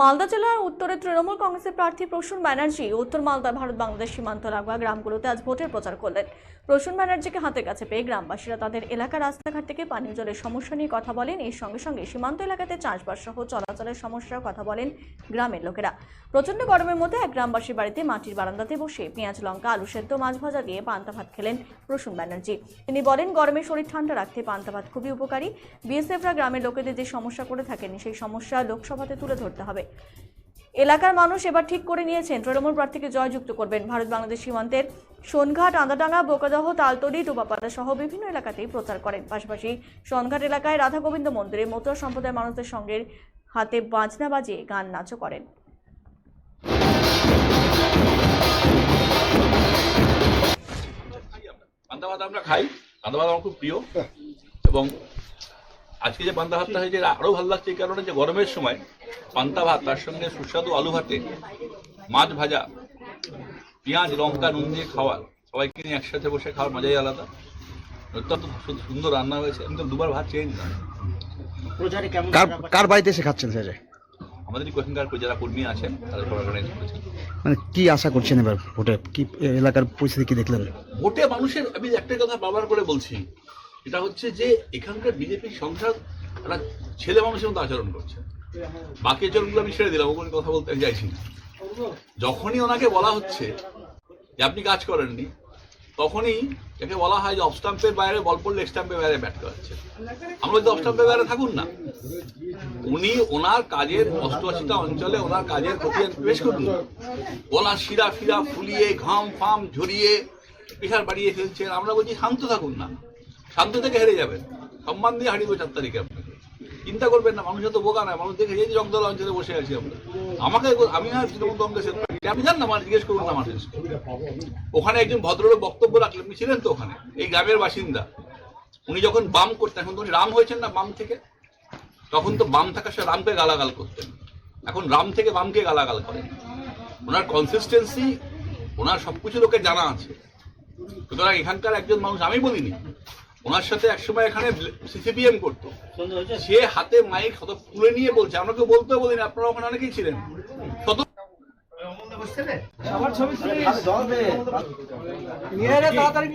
মালদা জেলার উত্তরে তৃণমূল কংগ্রেসের প্রার্থী প্রসূন ব্যানার্জি উত্তর মালদা ভারত বাংলাদেশ সীমান্ত লাগোয়া গ্রামগুলোতে আজ ভোটের প্রচার করলেন। প্রসূন ব্যানার্জিকে হাতের কাছে পেয়ে গ্রামবাসীরা তাদের এলাকার রাস্তাঘাট থেকে পানীয় জলের সমস্যা নিয়ে কথা বলেন। এর সঙ্গে সঙ্গে সীমান্ত এলাকাতে চাষবাস সহ চলাচলের সমস্যার কথা বলেন গ্রামের লোকেরা। প্রচণ্ড গরমের মধ্যে এক গ্রামবাসীর বাড়িতে মাটির বারান্দাতে বসে পেঁয়াজ, লঙ্কা, আলু সেদ্ধ, মাছ ভাজা দিয়ে পান্তা ভাত খেলেন প্রসূন ব্যানার্জি। তিনি বলেন, গরমে শরীর ঠান্ডা রাখতে পান্তা ভাত খুবই উপকারী। বিএসএফরা গ্রামের লোকেদের যে সমস্যা করে থাকেন, সেই সমস্যা লোকসভাতে তুলে ধরতে হবে। এলাকার মানুষ এবার ঠিক করে নিয়েছেন। তৃণমূল প্রার্থীকে জয়যুক্ত করবেন ভারত বাংলাদেশ সীমান্তের সোনঘাট, আন্দাডাঙ্গা, বোকাদহ, তালতলি ডুবাপাতা সহ বিভিন্ন এলাকাতেই প্রচার করেন। পাশাপাশি সোনঘাট এলাকায় রাধা গোবিন্দ মন্দিরে মতুয়া সম্প্রদায়ের মানুষদের সঙ্গে হাতে বাজনা বাজিয়ে গান নাচও করেন। আমরা খাই। ভাত আমার খুব প্রিয়। এবং আজকে যে পান্তা ভাতটা হয়েছে আরও ভালো লাগছে এই কারণে যে গরমের সময় পান্তা ভাত তার সঙ্গে সুস্বাদু আলু ভাতে মাছ ভাজা পেঁয়াজ লঙ্কা নুন দিয়ে খাওয়া সবাইকে নিয়ে একসাথে বসে খাওয়ার মজাই আলাদা। অত্যন্ত সুন্দর রান্না হয়েছে আমি তো দুবার ভাত চেয়ে নিলাম। কার কার বাড়িতে এসে খাচ্ছেন স্যার? আমাদের এখানকার যারা কর্মী আছেন তাদের অর্গানাইজ করেছেন মানে কি আশা করছেন এবার ভোটে? কি এলাকার পরিস্থিতি কি দেখলেন? ভোটে মানুষের আমি একটা কথা বারবার করে বলছি এটা হচ্ছে যে এখানকার বিজেপির সংসদ একটা ছেলে মানুষের মতো আচরণ করছে। বাকি আচরণগুলো আমি ছেড়ে দিলাম ওখানে কথা বলতে চাইছি না। যখনই ওনাকে বলা হচ্ছে যে আপনি কাজ করেননি, তখনই যাকে বলা হয় যে অফ স্টাম্পের বাইরে বল পড়লে স্টাম্পের বাইরে ব্যাট করাচ্ছে। আমরা যদি অফ স্টাম্পের বাইরে থাকুন না, উনি ওনার কাজের অষ্টআশিটা অঞ্চলে ওনার কাজের খতিয়ান পেশ করুন। গলা শিরা ফিরা ফুলিয়ে, ঘাম ফাম ঝরিয়ে প্রেশার বাড়িয়ে ফেলছেন। আমরা বলছি শান্ত থাকুন না। শান্ত থেকে হেরে যাবেন। সম্মান দিয়ে হারিয়ে চার তারিখে আপনাকে। চিন্তা করবেন না, মানুষ তো বোকা না মানুষ দেখে যে জগদল অঞ্চলে বসে আছি আমরা। আমাকে আমি না তৃণমূল কংগ্রেসের। আপনি জান না আমার জিজ্ঞেস করুন না মানুষ ওখানে একজন ভদ্রলোক বক্তব্য রাখলেন। আপনি ছিলেন তো ওখানে, এই গ্রামের বাসিন্দা। উনি যখন বাম করতেন, এখন তো উনি রাম হয়েছেন না বাম থেকে? তখন তো বাম থাকার সাথে রামকে গালাগাল করতেন। এখন রাম থেকে বামকে গালাগাল করেন। ওনার কনসিস্টেন্সি ওনার সবকিছু লোকের জানা আছে। সুতরাং এখানকার একজন মানুষ, আমি বলিনি ওনার সাথে একসময় এখানে সিসিপিএম করতো। সে হাতে মাইক শত তুলে নিয়ে বলছে। আমাকে বলতে বলিনি আপনারা ওখানে অনেকেই ছিলেন। শত নিয়ে তাড়াতাড়ি